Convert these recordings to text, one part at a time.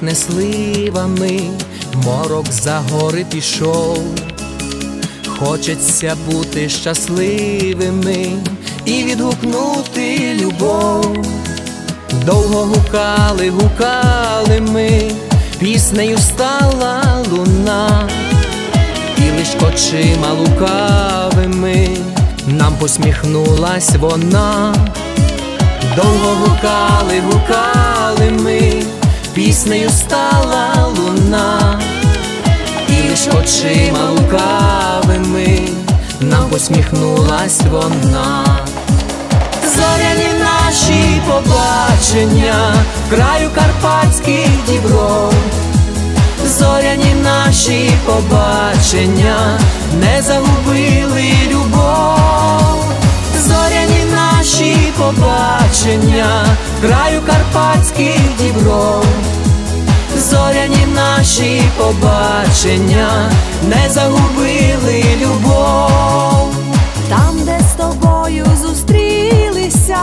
щасливими, морок за гори пішов. Хочеться бути щасливими і відгукнути любов. Довго гукали, гукали ми, піснею стала луна, і лиш очима лукавими нам посміхнулась вона. Довго гукали, гукали піснею стала луна, і лиш очима лукавими нам посміхнулась вона. Зоряні наші побачення, краю карпатських дібров, зоряні наші побачення, не загубили любов, зоряні наші побачення, краю карпатських дібров, наші побачення, не загубили любов. Там, де з тобою зустрілися,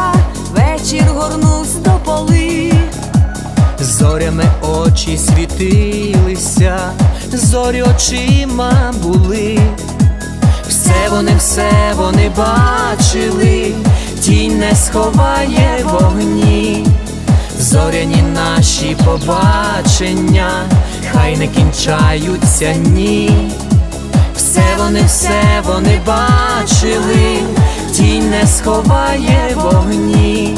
вечір горнувся до поли. Зорями очі світилися, зорі очима були, все вони, все вони бачили, тінь не сховає вогні, зоряні наші побачення, хай не кінчаються ні. Все вони, все вони бачили, тінь не сховає вогні,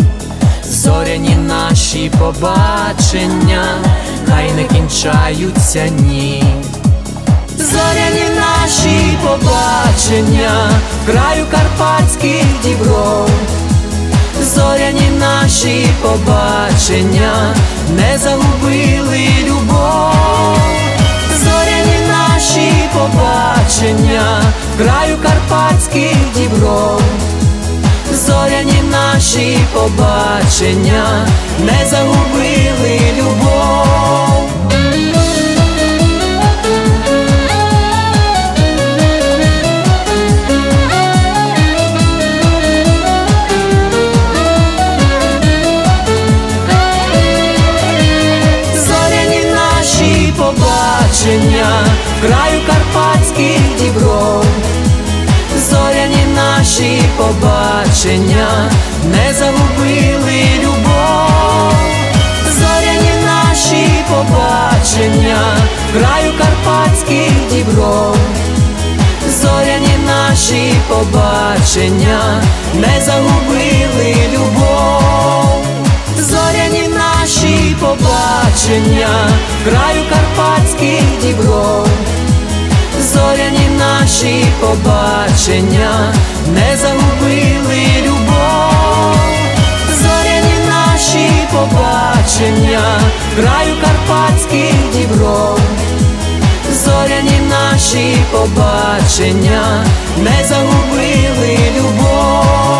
зоряні наші побачення, хай не кінчаються ні. Зоряні наші побачення, краю карпатських дібров, зоряні наші побачення, не загубили любов, зоряні наші побачення, краю карпатських дібров, зоряні наші побачення, не загубили краю карпатських дібров, зоряні наші побачення, не загубили любов, зоряні наші побачення, краю карпатських дібров, зоряні наші побачення, не загубили любов. Зоряні наші побачення, краю карпатських дібров, зоряні наші побачення, не загубили любов, зоряні наші побачення, краю карпатських дібров, зоряні наші побачення, не загубили любов.